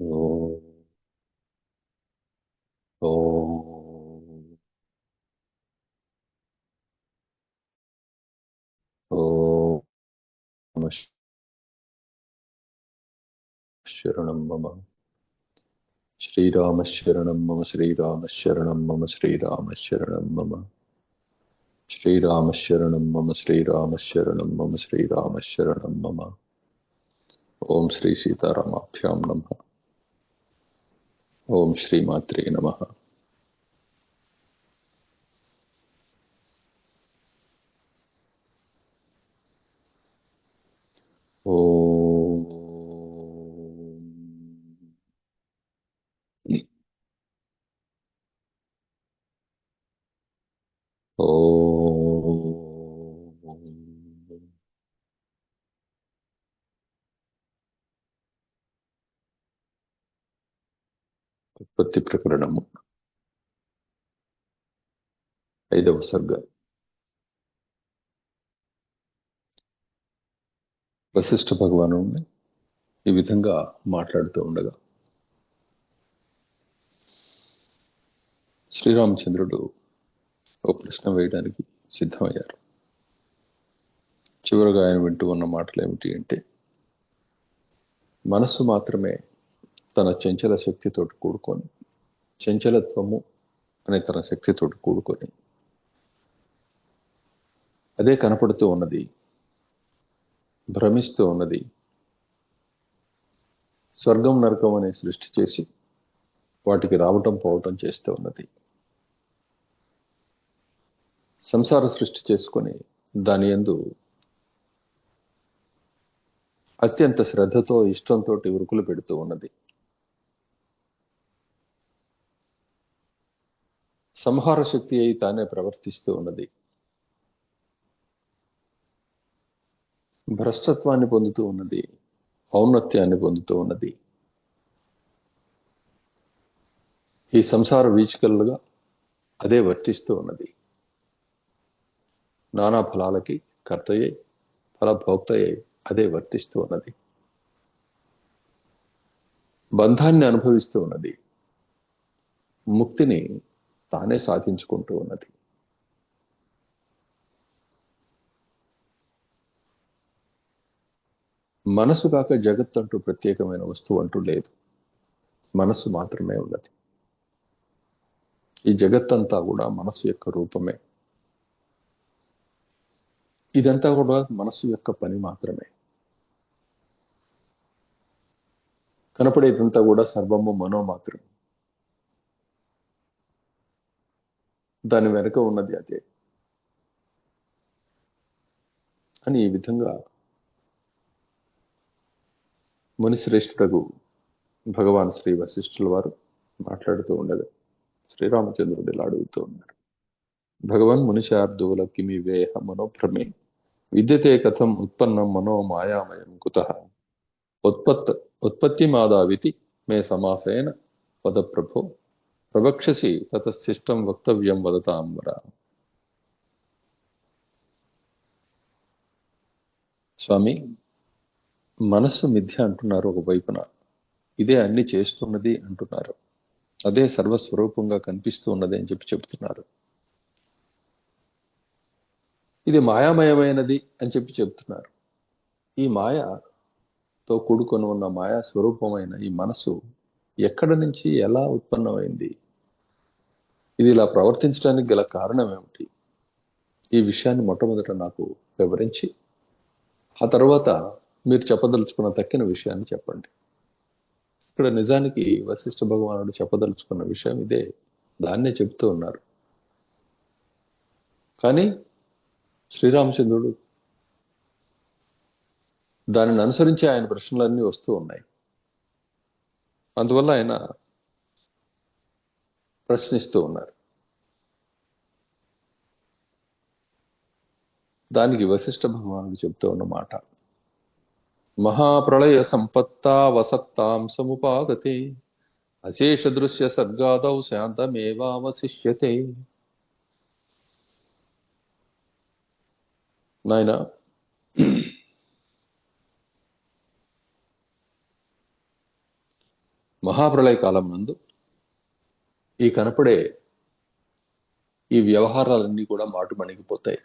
शरण 요, 요, शरणं मम। श्रीरामशरणं मम श्रीरामशरणं मम श्रीरामशरणं मम। श्रीरामशरणं मम श्रीरामशरणं मम श्रीरामशरणं मम। ॐ श्री सीतारामाभ्यां नमः। ஓம் ஸ்ரீ மாத்ரே நமகா ஓ ஓ ఉత్పత్తి ప్రకరణము. ఐదవ సర్గ. వశిష్ఠ భగవాను ఈ విధంగా మాట్లాడుతూ ఉండగా శ్రీరామచంద్రుడు ఒక ప్రశ్న వేయడానికి సిద్ధమయ్యారు. చివరగా ఆయన వింటూ ఉన్న మాటలు ఏమిటి అంటే మనస్సు మాత్రమే తన చంచల శక్తితో కూడుకొని చంచలత్వము అనే తన శక్తితో కూడుకొని. అదే కనపడుతూ ఉన్నది భ్రమిస్తూ ఉన్నది. స్వర్గం నరకం అనే సృష్టి చేసి వాటికి రావటం పోవటం చేస్తూ ఉన్నది. సంసార సృష్టి చేసుకొని దాని యందు అత్యంత శ్రద్ధతో ఇష్టంతో ఉరుకులు పెడుతూ ఉన్నది. సంహార శక్తి అయి తానే ప్రవర్తిస్తూ ఉన్నది. భ్రష్టత్వాన్ని పొందుతూ ఉన్నది. ఔన్నత్యాన్ని పొందుతూ ఉన్నది. ఈ సంసార వీచికలుగా అదే వర్తిస్తూ ఉన్నది. నానా ఫలాలకి కర్తయ్యే ఫలభోక్తయ్యే అదే వర్తిస్తూ ఉన్నది. బంధాన్ని అనుభవిస్తూ ఉన్నది. ముక్తిని తానే సాధించుకుంటూ ఉన్నది. మనసు కాక జగత్ అంటూ ప్రత్యేకమైన వస్తువు అంటూ లేదు. మనస్సు మాత్రమే ఉన్నది. ఈ జగత్తంతా కూడా మనసు యొక్క రూపమే. ఇదంతా కూడా మనస్సు యొక్క పని మాత్రమే. కనపడేదంతా కూడా సర్వము మనో మాత్రమే. దాని వెనుక ఉన్నది అదే. అని ఈ విధంగా మునిశ్రేష్ఠుడకు భగవాన్ శ్రీ వశిష్ఠుల వారు మాట్లాడుతూ ఉండగా శ్రీరామచంద్రుడు ఇలా అడుగుతూ ఉన్నారు. భగవాన్ మునిశార్దూల కిమి వేహ మనోభ్రమే. విద్యతే కథం ఉత్పన్నం మనో మాయామయం కుత. ఉత్పత్ ఉత్పత్తి మాదావితి మే సమాసేన పదప్రభో. ప్రభో ప్రవక్షసి తతశిష్టం వక్తవ్యం వదతాంబర స్వామి మనస్సు మిథ్య అంటున్నారు ఒక వైపున. ఇదే అన్ని చేస్తున్నది అంటున్నారు. అదే సర్వస్వరూపంగా కనిపిస్తూ ఉన్నది అని చెప్పి చెప్తున్నారు. ఇది మాయామయమైనది అని చెప్పి చెప్తున్నారు. ఈ మాయతో కూడుకొని ఉన్న మాయా స్వరూపమైన ఈ మనసు ఎక్కడి నుంచి ఎలా ఉత్పన్నమైంది? ఇది ఇలా ప్రవర్తించడానికి గల కారణం ఏమిటి? ఈ విషయాన్ని మొట్టమొదట నాకు వివరించి ఆ తర్వాత మీరు చెప్పదలుచుకున్న తక్కిన విషయాన్ని చెప్పండి. ఇక్కడ నిజానికి వశిష్ఠ భగవానుడు చెప్పదలుచుకున్న విషయం ఇదే. దాన్నే చెప్తూ ఉన్నారు. కానీ శ్రీరామచంద్రుడు దానిని అనుసరించి ఆయన ప్రశ్నలన్నీ వస్తూ ఉన్నాయి. అందువల్ల ఆయన ప్రశ్నిస్తూ ఉన్నారు. దానికి వశిష్ఠ భగవానుడు చెప్తూ ఉన్న మాట మహాప్రళయ సంపత్తా వసత్తాం సముపాగతే అశేష దృశ్య సర్గాదౌ శాంతమేవావశిష్యతే నాయన మహాప్రళయ కాలం నందు ఈ కనపడే ఈ వ్యవహారాలన్నీ కూడా మాటు మణిగిపోతాయి.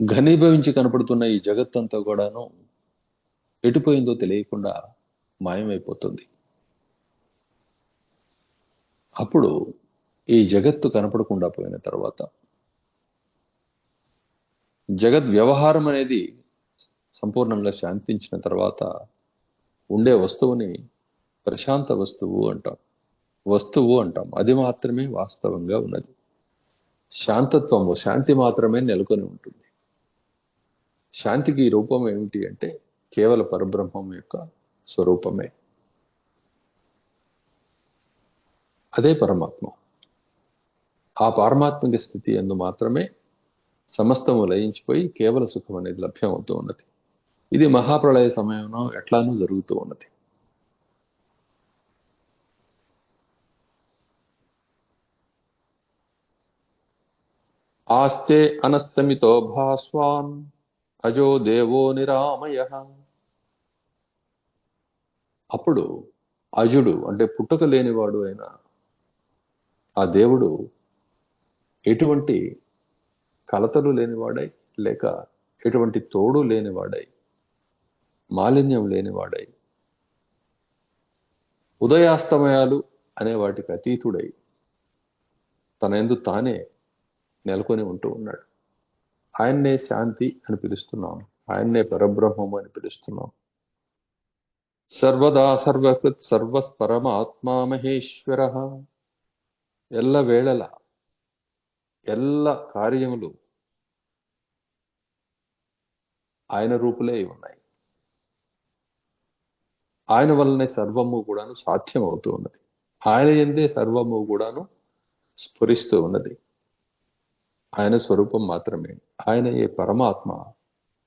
ఘనీభవించి కనపడుతున్న ఈ జగత్తంతా కూడాను ఎటుపోయిందో తెలియకుండా మాయమైపోతుంది. అప్పుడు ఈ జగత్తు కనపడకుండా పోయిన తర్వాత జగత్ వ్యవహారం అనేది సంపూర్ణంగా శాంతించిన తర్వాత ఉండే వస్తువుని ప్రశాంత వస్తువు అంటాం. వస్తువు అంటాం. అది మాత్రమే వాస్తవంగా ఉన్నది. శాంతత్వము శాంతి మాత్రమే నెలకొని ఉంటుంది. శాంతికి రూపం ఏమిటి అంటే కేవల పరబ్రహ్మం యొక్క స్వరూపమే. అదే పరమాత్మ. ఆ పారమాత్మిక స్థితి ఎందు మాత్రమే సమస్తము లయించిపోయి కేవల సుఖం అనేది లభ్యమవుతూ ఉన్నది. ఇది మహాప్రళయ సమయంలో ఎట్లానూ జరుగుతూ ఉన్నది. ఆస్తే అనస్తమితో భాస్వాన్ అజో దేవో నిరామయ. అప్పుడు అజుడు అంటే పుట్టుక లేనివాడు అయిన ఆ దేవుడు ఎటువంటి కలతలు లేనివాడై లేక ఎటువంటి తోడు లేనివాడై మాలిన్యం లేనివాడై ఉదయాస్తమయాలు అనే వాటికి అతీతుడై తన ఎందు తానే నెలకొని ఉంటూ ఉన్నాడు. ఆయన్నే శాంతి అని పిలుస్తున్నాం. ఆయన్నే పరబ్రహ్మము అని పిలుస్తున్నాం. సర్వదా సర్వకృత్ సర్వస్పరమాత్మా మహేశ్వర ఎల్ల వేళల ఎల్ల కార్యములు ఆయన రూపులే ఉన్నాయి. ఆయన వల్లనే సర్వము కూడాను సాధ్యం అవుతూ ఉన్నది. ఆయన ఎందే సర్వము కూడాను స్ఫురిస్తూ ఉన్నది. ఆయన స్వరూపం మాత్రమే. ఆయన ఏ పరమాత్మ?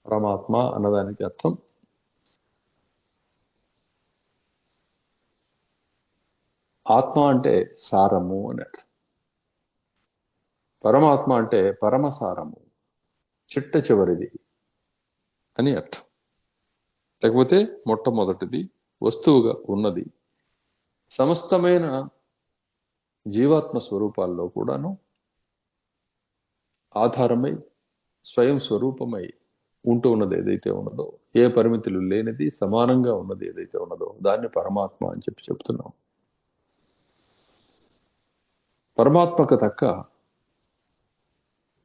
పరమాత్మ అన్నదానికి అర్థం ఆత్మ అంటే సారము అని అర్థం. పరమాత్మ అంటే పరమసారము చిట్ట చివరిది అని అర్థం. లేకపోతే మొట్టమొదటిది వస్తువుగా ఉన్నది. సమస్తమైన జీవాత్మ స్వరూపాల్లో కూడాను ఆధారమై స్వయం స్వరూపమై ఉంటూ ఉన్నది ఏదైతే ఉన్నదో ఏ పరిమితులు లేనిది సమానంగా ఉన్నది ఏదైతే ఉన్నదో దాన్ని పరమాత్మ అని చెప్పి చెప్తున్నాం. పరమాత్మకు తక్క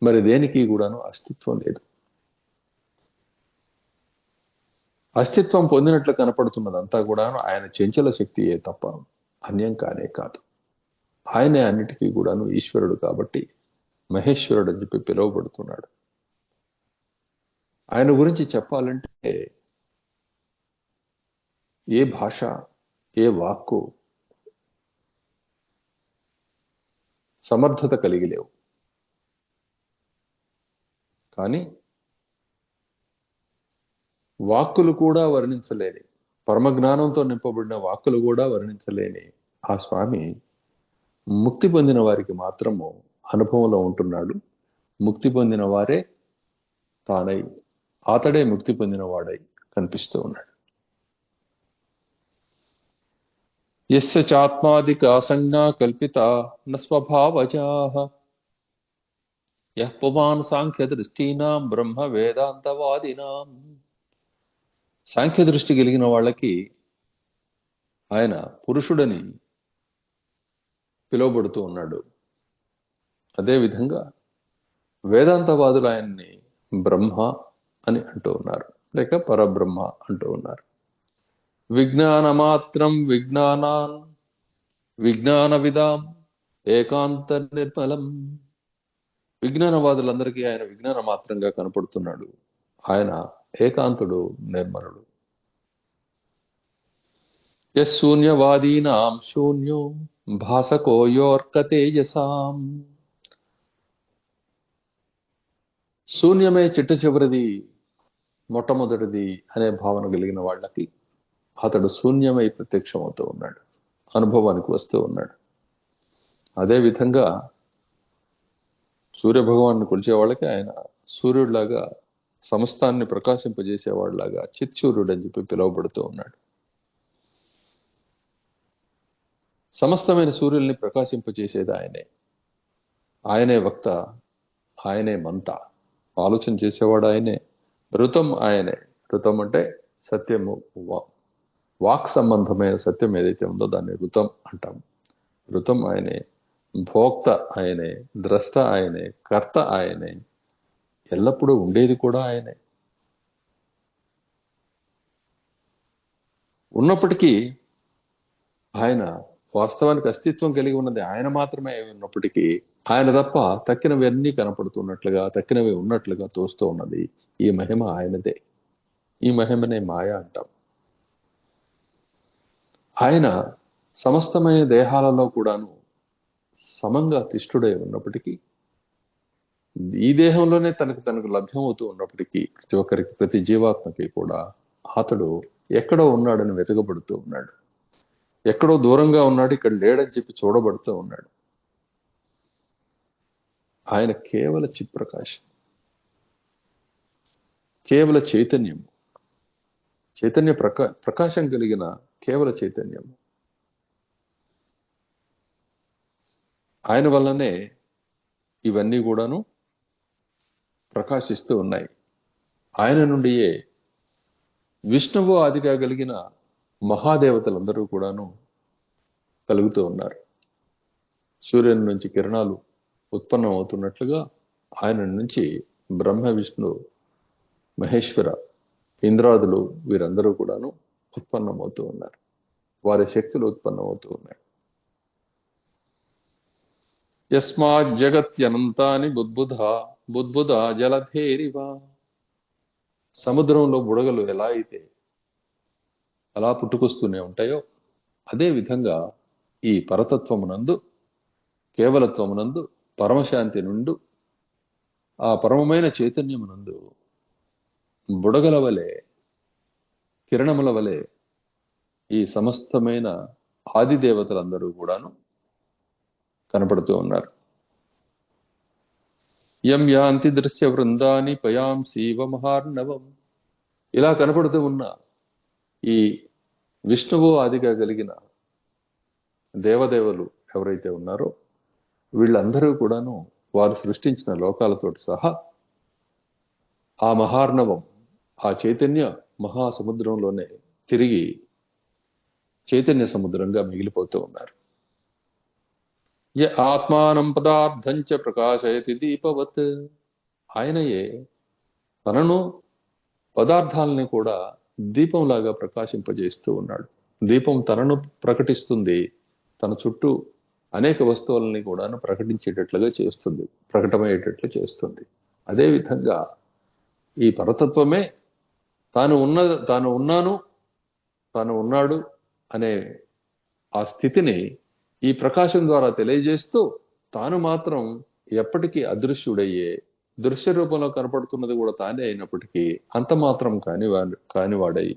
మరి దేనికి కూడాను అస్తిత్వం లేదు. అస్తిత్వం పొందినట్లు కనపడుతున్నదంతా కూడాను ఆయన చెంచల శక్తియే తప్ప అన్యం కానే కాదు. ఆయనే అన్నిటికీ కూడాను ఈశ్వరుడు కాబట్టి మహేశ్వరుడు అని చెప్పి పిలువబడుతున్నాడు. ఆయన గురించి చెప్పాలంటే ఏ భాష ఏ వాక్కు సమర్థత కలిగి లేవు కానీ వాక్కులు కూడా వర్ణించలేని పరమజ్ఞానంతో నింపబడిన వాక్కులు కూడా వర్ణించలేని ఆ స్వామి ముక్తి పొందిన వారికి మాత్రము అనుభవంలో ఉంటున్నాడు. ముక్తి పొందిన వారే తానై అతడే ముక్తి పొందిన వాడై కనిపిస్తూ ఉన్నాడు. ఎస్య చాత్మాదిక సంజ్ఞా కల్పిత న స్వభావజాహ యః పుమాన్ సాంఖ్య దృష్టీనాం బ్రహ్మ వేదాంతవాదినాం. సాంఖ్య దృష్టి కలిగిన వాళ్ళకి ఆయన పురుషుడని పిలువబడుతూ ఉన్నాడు. అదేవిధంగా వేదాంతవాదులు ఆయన్ని బ్రహ్మ అని అంటూ ఉన్నారు. లేక పరబ్రహ్మ అంటూ ఉన్నారు. విజ్ఞానమాత్రం విజ్ఞానాన్ విజ్ఞాన విధాం ఏకాంత నిర్మలం విజ్ఞానవాదులందరికీ ఆయన విజ్ఞాన మాత్రంగా కనపడుతున్నాడు. ఆయన ఏకాంతుడు నిర్మలుడు. శూన్యవాదీనాం శూన్యో భాసకో యోర్క తేజసాం. శూన్యమే చిట్ట చివరిది మొట్టమొదటిది అనే భావన కలిగిన వాళ్ళకి అతడు శూన్యమై ప్రత్యక్షమవుతూ ఉన్నాడు. అనుభవానికి వస్తూ ఉన్నాడు. అదేవిధంగా సూర్యభగవాన్ని కొలిచే వాళ్ళకి ఆయన సూర్యుడిలాగా సమస్తాన్ని ప్రకాశింపజేసేవాడిలాగా చిత్సూర్యుడు అని చెప్పి పిలువబడుతూ ఉన్నాడు. సమస్తమైన సూర్యుల్ని ప్రకాశింపజేసేది ఆయనే. ఆయనే వక్త ఆయనే మంత ఆలోచన చేసేవాడు ఆయనే. ఋతం ఆయనే. ఋతం అంటే సత్యము. వా- వాక్ సంబంధమైన సత్యం ఏదైతే ఉందో దాన్ని ఋతం అంటాం ఋతం ఆయనే. భోక్త ఆయనే. ద్రష్ట ఆయనే. కర్త ఆయనే. ఎల్లప్పుడూ ఉండేది కూడా ఆయనే. ఉన్నప్పటికీ ఆయన వాస్తవానికి అస్తిత్వం కలిగి ఉన్నది. ఆయన మాత్రమే ఉన్నప్పటికీ ఆయన తప్ప తక్కినవి అన్నీ కనపడుతున్నట్లుగా తక్కినవి ఉన్నట్లుగా తోస్తూ ఉన్నది ఈ మహిమ ఆయనదే. ఈ మహిమనే మాయ అంటాం. ఆయన సమస్తమైన దేహాలలో కూడాను సమంగా తిష్టుడై ఉన్నప్పటికీ ఈ దేహంలోనే తనకు తనకు లభ్యమవుతూ ఉన్నప్పటికీ ప్రతి ఒక్కరికి ప్రతి జీవాత్మకి కూడా అతడు ఎక్కడో ఉన్నాడని వెతకబడుతూ ఉన్నాడు. ఎక్కడో దూరంగా ఉన్నాడు ఇక్కడ లేడని చెప్పి చూడబడుతూ ఉన్నాడు. ఆయన కేవల చిత్ప్రకాశం కేవల చైతన్యం. చైతన్య ప్రకా ప్రకాశం కలిగిన కేవల చైతన్యం. ఆయన వల్లనే ఇవన్నీ కూడాను ప్రకాశిస్తూ ఉన్నాయి. ఆయన నుండియే విష్ణువు ఆదిగా కలిగిన మహాదేవతలందరూ కూడాను కలుగుతూ ఉన్నారు. సూర్యుని నుంచి కిరణాలు ఉత్పన్నం అవుతున్నట్లుగా ఆయన నుంచి బ్రహ్మ విష్ణు మహేశ్వర ఇంద్రాదులు వీరందరూ కూడాను ఉత్పన్నమవుతూ ఉన్నారు. వారి శక్తులు ఉత్పన్నమవుతూ ఉన్నాయి. యస్మాత్ జగత్యనంతాని బుద్బుధ బుద్బుధ జలధేరివా. సముద్రంలో బుడగలు ఎలా అయితే అలా పుట్టుకొస్తూనే ఉంటాయో అదే విధంగా ఈ పరతత్వమునందు కేవలత్వమునందు పరమశాంతి నుండు ఆ పరమమైన చైతన్యమునందు బుడగల వలె కిరణముల వలె ఈ సమస్తమైన ఆది దేవతలందరూ కూడాను కనపడుతూ ఉన్నారు. యం యాంతి దృశ్య వృందాని శివ మహార్ణవం. ఇలా కనపడుతూ ఉన్న ఈ విష్ణువు ఆదిగా కలిగిన దేవదేవులు ఎవరైతే ఉన్నారో వీళ్ళందరూ కూడాను వారు సృష్టించిన లోకాలతో సహా ఆ మహార్ణవం ఆ చైతన్య మహాసముద్రంలోనే తిరిగి చైతన్య సముద్రంగా మిగిలిపోతూ ఉన్నారు. య ఆత్మానం పదార్థం చ ప్రకాశయతి దీపవత్. ఆయనయే తనను పదార్థాలని కూడా దీపంలాగా ప్రకాశింపజేస్తూ ఉన్నాడు. దీపం తనను ప్రకటిస్తుంది తన చుట్టూ అనేక వస్తువులని కూడాను ప్రకటించేటట్లుగా చేస్తుంది ప్రకటమయ్యేటట్లు చేస్తుంది. అదేవిధంగా ఈ పరతత్వమే తాను ఉన్న తాను ఉన్నాను తాను ఉన్నాడు అనే ఆ స్థితిని ఈ ప్రకాశం ద్వారా తెలియజేస్తూ తాను మాత్రం ఎప్పటికీ అదృశ్యుడయ్యే దృశ్య రూపంలో కనపడుతున్నది కూడా తానే అయినప్పటికీ అంత మాత్రం కానివాడు కానివాడై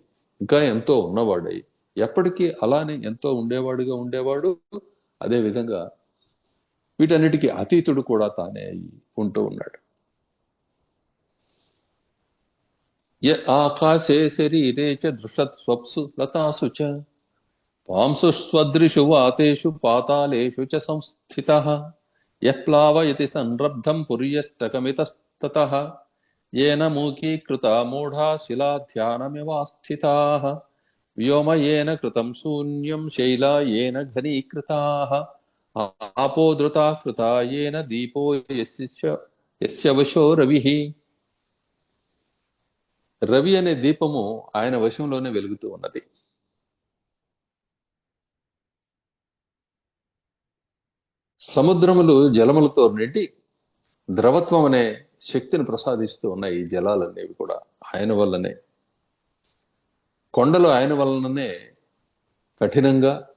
ఇంకా ఎంతో ఉన్నవాడై ఎప్పటికీ అలానే ఎంతో ఉండేవాడుగా ఉండేవాడు అదేవిధంగా వీటన్నిటికీ అతీతుడు కూడా తానే ఉంటూ ఉన్నాడు య ఆకాశే శరీరే చ దృషత్ స్వప్సు లతాసు చ పాంసు స్వదృశు వాతేషు పాతాలేషు చ సంస్థిత యప్లావయతి సంరబ్ధం పుర్యష్టకమితస్తత ఏన మూకీకృత మూఢా శిలా ధ్యానమివాస్థితాః వ్యోమయేన కృతం శూన్యం శైలా ఏన ఘనీకృతా ఆపోధృతా కృతా ఏన దీపో యశో రవి. రవి అనే దీపము ఆయన వశంలోనే వెలుగుతూ ఉన్నది. సముద్రములు జలములతో నిండి ద్రవత్వం అనే శక్తిని ప్రసాదిస్తూ ఉన్నాయి ఈ జలాలనేవి కూడా. ఆయన వల్లనే కొండలు ఆయన వలననే కఠినంగా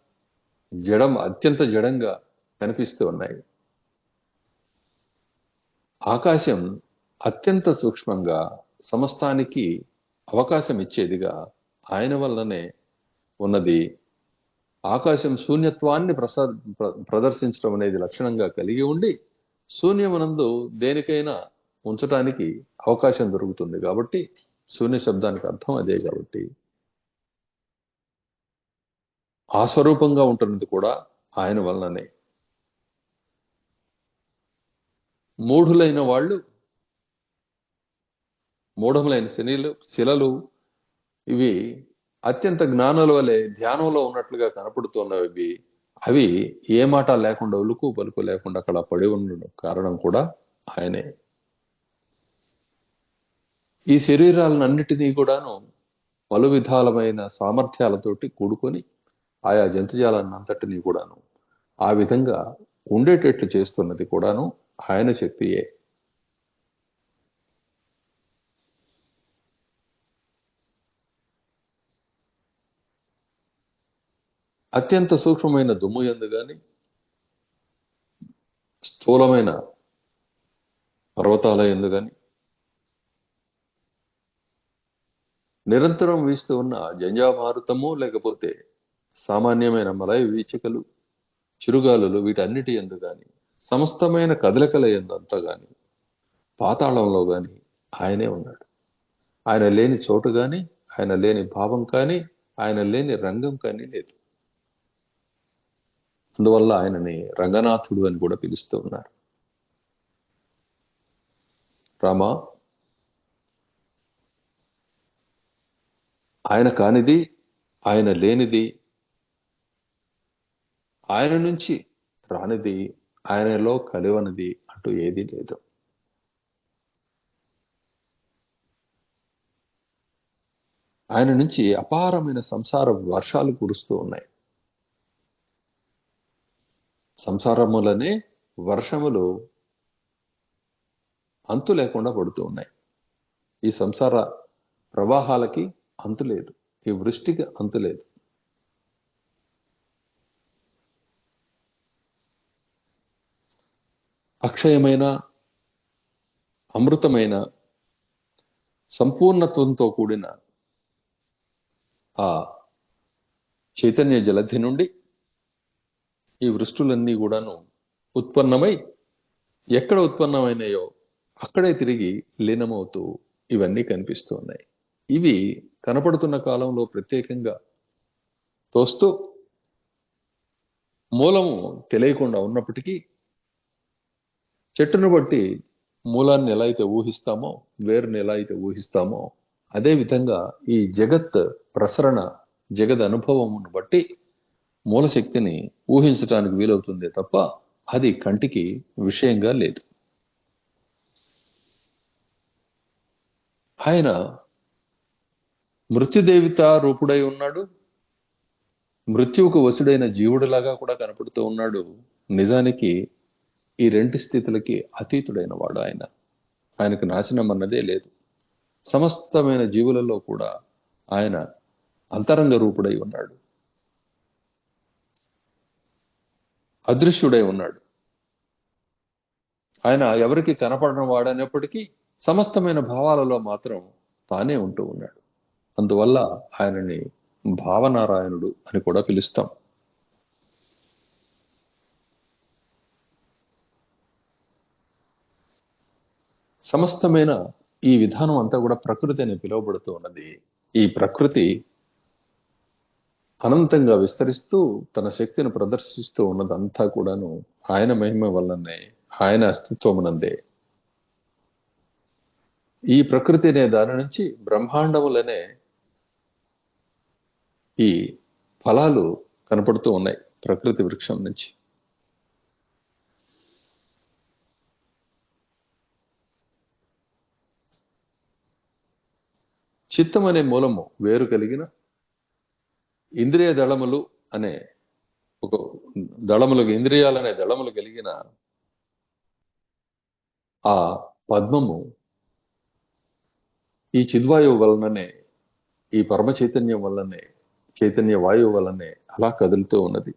జడం అత్యంత జడంగా కనిపిస్తూ ఉన్నాయి. ఆకాశం అత్యంత సూక్ష్మంగా సమస్తానికి అవకాశం ఇచ్చేదిగా ఆయన వల్లనే ఉన్నది. ఆకాశం శూన్యత్వాన్ని ప్రసా ప్ర- ప్రదర్శించడం అనేది లక్షణంగా కలిగి ఉండి శూన్యమునందు దేనికైనా ఉంచటానికి అవకాశం దొరుకుతుంది కాబట్టి శూన్య శబ్దానికి అర్థం అదే కాబట్టి ఆ స్వరూపంగా ఉంటున్నది కూడా ఆయన వలననే. మూఢులైన వాళ్ళు మూఢములైన శనిలు శిలలు ఇవి అత్యంత జ్ఞానుల వలె ధ్యానంలో ఉన్నట్లుగా కనపడుతున్నవి. అవి ఏ మాట లేకుండా ఉలుకు పలుకు లేకుండా అక్కడ పడి ఉండడం కారణం కూడా ఆయనే. ఈ శరీరాలన్నిటినీ కూడాను పలు విధాలమైన సామర్థ్యాలతోటి కూడుకొని ఆయా జంతుజాలాన్ని కూడాను. ఆ విధంగా ఉండేటట్లు చేస్తున్నది కూడాను ఆయన శక్తియే. అత్యంత సూక్ష్మమైన దుమ్ము ఎందు కానీ స్థూలమైన పర్వతాల ఎందు కానీ నిరంతరం వీస్తూ ఉన్న జంజాభారతము లేకపోతే సామాన్యమైన మలయ వీచికలు చిరుగాలులు వీటన్నిటి ఎందు గాని సమస్తమైన కదలికల ఎందంతా గాని పాతాళంలో గాని ఆయనే ఉన్నాడు. ఆయన లేని చోటు గాని ఆయన లేని భావం కానీ ఆయన లేని రంగం కానీ లేదు. అందువల్ల ఆయనని రంగనాథుడు అని కూడా పిలుస్తూ ఉన్నారు. రామా ఆయన కానిది ఆయన లేనిది ఆయన నుంచి రానిది ఆయనలో కలివనిది అంటూ ఏదీ లేదు. ఆయన నుంచి అపారమైన సంసార వర్షాలు కురుస్తూ ఉన్నాయి. సంసారములనే వర్షములు అంతు లేకుండా పడుతూ ఉన్నాయి. ఈ సంసార ప్రవాహాలకి అంతు లేదు. ఈ వృష్టికి అంతు లేదు. అక్షయమైన అమృతమైన సంపూర్ణత్వంతో కూడిన ఆ చైతన్య జలధి నుండి ఈ వృష్టులన్నీ కూడాను ఉత్పన్నమై ఎక్కడ ఉత్పన్నమైనాయో అక్కడే తిరిగి లీనమవుతూ ఇవన్నీ కనిపిస్తూ ఉన్నాయి. ఇవి కనపడుతున్న కాలంలో ప్రత్యేకంగా తోస్తూ మూలము తెలియకుండా ఉన్నప్పటికీ చెట్టును బట్టి మూలాన్ని ఎలా అయితే ఊహిస్తామో వేరుని ఎలా అయితే ఊహిస్తామో అదే విధంగా ఈ జగత్ ప్రసరణ జగద్ అనుభవమును బట్టి మూలశక్తిని ఊహించటానికి వీలవుతుంది తప్ప అది కంటికి విషయంగా లేదు. ఆయన మృత్యుదేవిత రూపుడై ఉన్నాడు. మృత్యువుకు వసుడైన జీవుడిలాగా కూడా కనపడుతూ ఉన్నాడు. నిజానికి ఈ రెండు స్థితులకి అతీతుడైన వాడు ఆయన. ఆయనకు నాశనం అన్నదే లేదు. సమస్తమైన జీవులలో కూడా ఆయన అంతరంగ రూపుడై ఉన్నాడు. అదృశ్యుడై ఉన్నాడు. ఆయన ఎవరికి కనపడడం వాడైనప్పటికీ సమస్తమైన భావాలలో మాత్రం తానే ఉంటూ ఉన్నాడు. అందువల్ల ఆయనని భావనారాయణుడు అని కూడా పిలుస్తాం. సమస్తమైన ఈ విధానం అంతా కూడా ప్రకృతి అని పిలువబడుతూ ఉన్నది. ఈ ప్రకృతి అనంతంగా విస్తరిస్తూ తన శక్తిని ప్రదర్శిస్తూ ఉన్నదంతా కూడాను ఆయన మహిమ వల్లనే ఆయన అస్తిత్వమునందే. ఈ ప్రకృతి అనే దాని నుంచి బ్రహ్మాండములనే ఈ ఫలాలు కనపడుతూ ఉన్నాయి ప్రకృతి వృక్షం నుంచి. చిత్తం అనే మూలము వేరు కలిగిన ఇంద్రియ దళములు అనే ఒక దళములు ఇంద్రియాలనే దళములు కలిగిన ఆ పద్మము ఈ చిద్వాయువు వలననే ఈ పరమ చైతన్యం వల్లనే చైతన్య వాయువు వల్లనే అలా కదులుతూ ఉన్నది.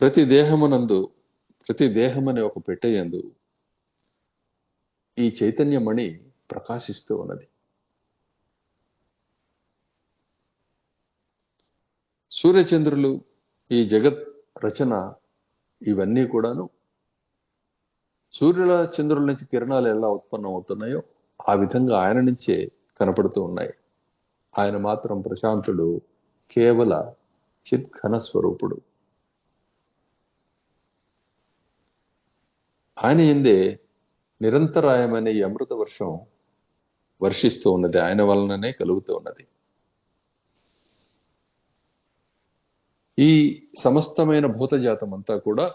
ప్రతి దేహమునందు ప్రతి దేహమనే ఒక పెట్టయందు ఈ చైతన్యమణి ప్రకాశిస్తూ ఉన్నది. సూర్యచంద్రులు ఈ జగత్ రచన ఇవన్నీ కూడాను సూర్యుల చంద్రుల నుంచి కిరణాలు ఎలా ఉత్పన్నం అవుతున్నాయో ఆ విధంగా ఆయన నుంచే కనపడుతూ ఉన్నాయి. ఆయన మాత్రం ప్రశాంతుడు కేవల చిత్ఘన స్వరూపుడు. ఆయన ఎందే నిరంతరాయమైన ఈ అమృత వర్షం వర్షిస్తూ ఉన్నది. ఆయన వలననే కలుగుతూ ఉన్నది. ఈ సమస్తమైన భూతజాతం అంతా కూడా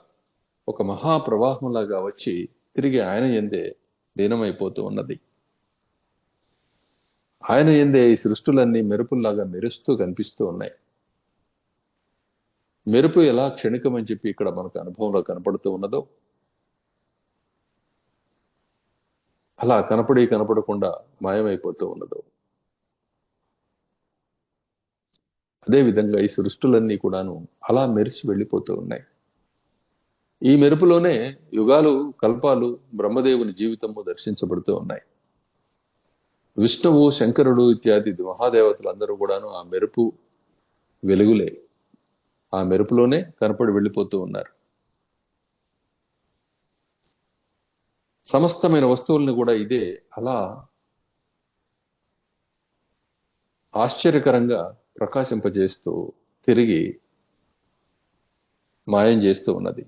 ఒక మహాప్రవాహంలాగా వచ్చి తిరిగి ఆయన ఎందే లీనమైపోతూ ఉన్నది. ఆయన ఎందే ఈ సృష్టులన్నీ మెరుపుల్లాగా మెరుస్తూ కనిపిస్తూ ఉన్నాయి. మెరుపు ఎలా క్షణికమని చెప్పి ఇక్కడ మనకు అనుభవంలో కనపడుతూ ఉన్నదో అలా కనపడి కనపడకుండా మాయమైపోతూ ఉన్నదు. అదేవిధంగా ఈ సృష్టులన్నీ కూడాను అలా మెరిసి వెళ్ళిపోతూ ఉన్నాయి. ఈ మెరుపులోనే యుగాలు కల్పాలు బ్రహ్మదేవుని జీవితము దర్శించబడుతూ ఉన్నాయి. విష్ణువు శంకరుడు ఇత్యాది మహాదేవతలు అందరూ కూడాను ఆ మెరుపు వెలుగులే. ఆ మెరుపులోనే కనపడి వెళ్ళిపోతూ ఉన్నారు. సమస్తమైన వస్తువుల్ని కూడా ఇదే అలా ఆశ్చర్యకరంగా ప్రకాశింపజేస్తూ తిరిగి మాయం చేస్తూ ఉన్నది.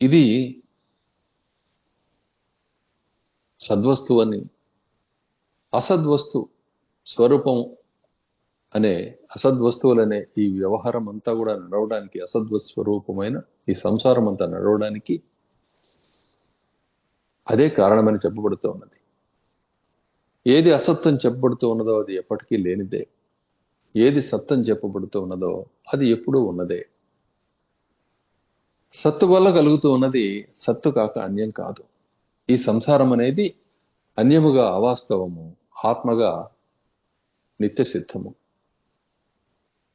ఇది సద్వస్తువు అని అసద్వస్తు స్వరూపం అనే అసద్వస్తువులనే ఈ వ్యవహారం అంతా కూడా నడవడానికి అసద్వస్తు స్వరూపమైన ఈ సంసారం అంతా నడవడానికి అదే కారణమని చెప్పబడుతూ ఉన్నది. ఏది అసత్వం చెప్పబడుతూ ఉన్నదో అది ఎప్పటికీ లేనిదే. ఏది సత్వం చెప్పబడుతూ ఉన్నదో అది ఎప్పుడూ ఉన్నదే. సత్తు వల్ల కలుగుతూ ఉన్నది సత్తు కాక అన్యం కాదు. ఈ సంసారం అనేది అన్యముగా అవాస్తవము. ఆత్మగా నిత్య సిద్ధము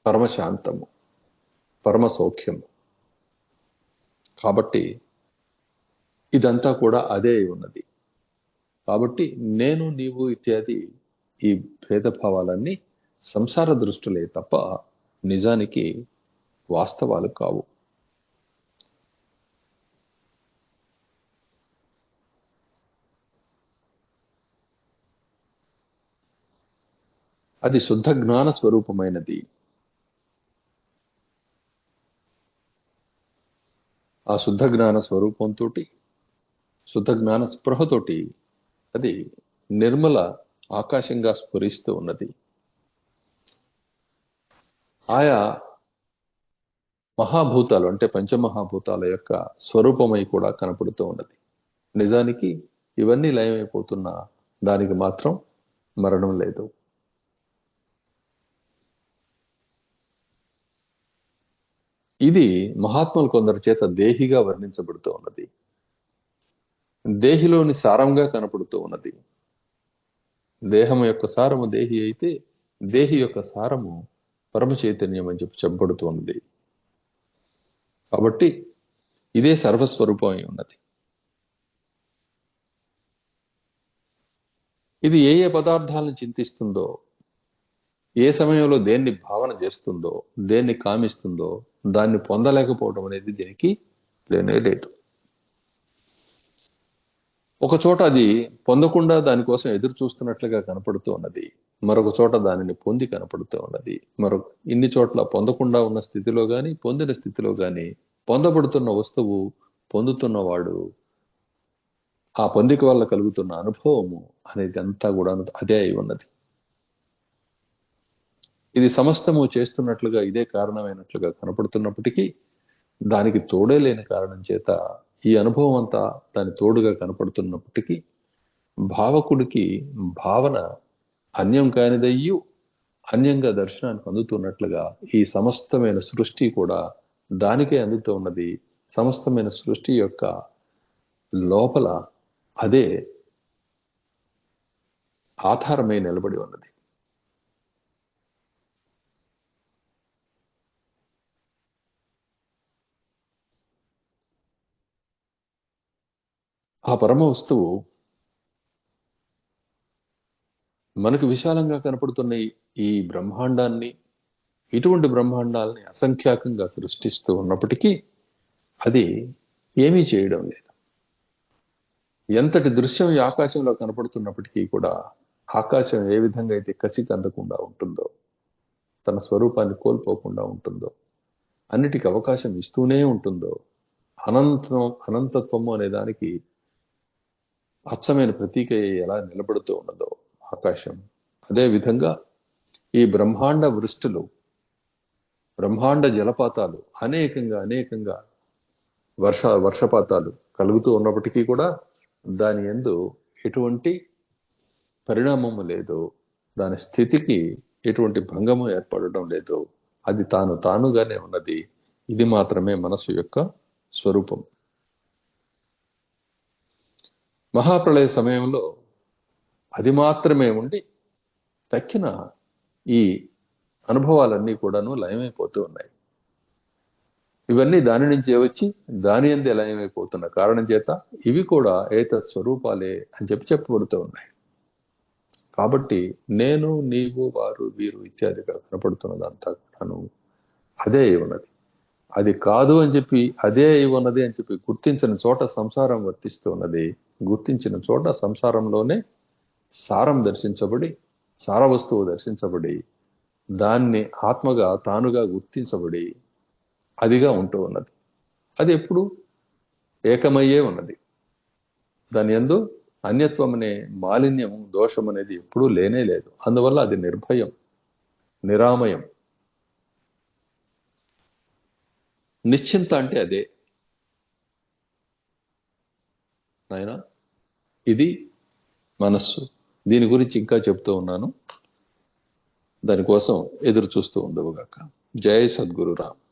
పరమశాంతము పరమ సౌఖ్యము కాబట్టి ఇదంతా కూడా అదే ఉన్నది. కాబట్టి నేను నీవు ఇత్యాది ఈ భేదభావాలన్నీ సంసార దృష్టిలే తప్ప నిజానికి వాస్తవాలు కావు. అది శుద్ధ జ్ఞాన స్వరూపమైనది. ఆ శుద్ధ జ్ఞాన స్వరూపంతో శుద్ధ జ్ఞాన స్పృహతోటి అది నిర్మల ఆకాశంగా స్ఫురిస్తూ ఉన్నది. ఆయా మహాభూతాలు అంటే పంచమహాభూతాల యొక్క స్వరూపమై కూడా కనపడుతూ ఉన్నది. నిజానికి ఇవన్నీ లయమైపోతున్న దానికి మాత్రం మరణం లేదు. ఇది మహాత్ములు కొందరి చేత దేహిగా వర్ణించబడుతూ ఉన్నది. దేహిలోని సారంగా కనపడుతూ ఉన్నది. దేహం యొక్క సారము దేహి అయితే దేహి యొక్క సారము పరమ చైతన్యం అని చెప్పి చెప్పబడుతూ ఉన్నది. కాబట్టి ఇదే సర్వస్వరూపం అయి ఉన్నది. ఇది ఏ ఏ పదార్థాలను చింతిస్తుందో ఏ సమయంలో దేన్ని భావన చేస్తుందో దేన్ని కామిస్తుందో దాన్ని పొందలేకపోవడం అనేది దీనికి లేనే లేదు. ఒక చోట అది పొందకుండా దానికోసం ఎదురు చూస్తున్నట్లుగా కనపడుతూ ఉన్నది. మరొక చోట దానిని పొంది కనపడుతూ ఉన్నది. మరొక ఇన్ని చోట్ల పొందకుండా ఉన్న స్థితిలో కానీ పొందిన స్థితిలో కానీ పొందబడుతున్న వస్తువు పొందుతున్నవాడు ఆ పొందిక వల్ల కలుగుతున్న అనుభవము అనేది అంతా కూడా అదే అయి ఉన్నది. ఇది సమస్తము చేస్తున్నట్లుగా ఇదే కారణమైనట్లుగా కనపడుతున్నప్పటికీ దానికి తోడే లేని కారణం చేత ఈ అనుభవం అంతా దాని తోడుగా కనపడుతున్నప్పటికీ భావకుడికి భావన అన్యం కానిదయ్యు అన్యంగా దర్శనానికి అందుతున్నట్లుగా ఈ సమస్తమైన సృష్టి కూడా దానికే అందుతూ ఉన్నది. సమస్తమైన సృష్టి యొక్క లోపల అదే ఆధారమై నిలబడి ఉన్నది. ఆ పరమ వస్తువు మనకు విశాలంగా కనపడుతున్న ఈ- బ్రహ్మాండాన్ని ఇటువంటి బ్రహ్మాండాలని అసంఖ్యాకంగా సృష్టిస్తూ ఉన్నప్పటికీ అది ఏమీ చేయడం లేదు. ఎంతటి దృశ్యం ఈ ఆకాశంలో కనపడుతున్నప్పటికీ కూడా ఆకాశం ఏ విధంగా అయితే కసికి అందకుండా ఉంటుందో తన స్వరూపాన్ని కోల్పోకుండా ఉంటుందో అన్నిటికీ అవకాశం ఇస్తూనే ఉంటుందో అనంతం అనంతత్వము అనే దానికి అచ్చమైన ప్రతీక ఎలా నిలబడుతూ ఉన్నదో ఆకాశం. అదే విధంగా ఈ బ్రహ్మాండ వృష్టిలు బ్రహ్మాండ జలపాతాలు అనేకంగా అనేకంగా వర్ష వర్షపాతాలు కలుగుతూ ఉన్నప్పటికీ కూడా దాని ఎందు ఎటువంటి పరిణామము లేదు దాని స్థితికి ఎటువంటి భంగము ఏర్పడడం లేదు అది తాను తానుగానే ఉన్నది. ఇది మాత్రమే మనసు యొక్క స్వరూపం. మహాప్రళయ సమయంలో అది మాత్రమే ఉండి తక్కిన ఈ అనుభవాలన్నీ కూడాను లయమైపోతూ ఉన్నాయి. ఇవన్నీ దాని నుంచే వచ్చి దాని అందే లయమైపోతున్న కారణం చేత ఇవి కూడా ఏతత్ స్వరూపాలే అని చెప్పి చెప్పబడుతూ ఉన్నాయి. కాబట్టి నేను నీవు వారు వీరు ఇత్యాదిగా కనపడుతున్నదంతా కూడాను అదే ఉన్నది. అది కాదు అని చెప్పి అదే అయి ఉన్నది అని చెప్పి గుర్తించిన చోట సంసారం వర్తిస్తూ ఉన్నది గుర్తించిన చోట సంసారంలోనే సారం దర్శించబడి సార వస్తువు దర్శించబడి దాన్ని ఆత్మగా తానుగా గుర్తించబడి అదిగా ఉంటూ ఉన్నది. అది ఎప్పుడు? ఏకమయ్యే ఉన్నది. దాని ఎందు అన్యత్వం అనే మాలిన్యం దోషం అనేది ఎప్పుడూ లేనే లేదు. అందువల్ల అది నిర్భయం నిరామయం. నిశ్చింత అంటే అదే. నాయన ఇది మనస్సు. దీని గురించి ఇంకా చెప్తూ ఉన్నాను. దానికోసం ఎదురు చూస్తూ ఉండవుగాక. జయ సద్గురు రామ్.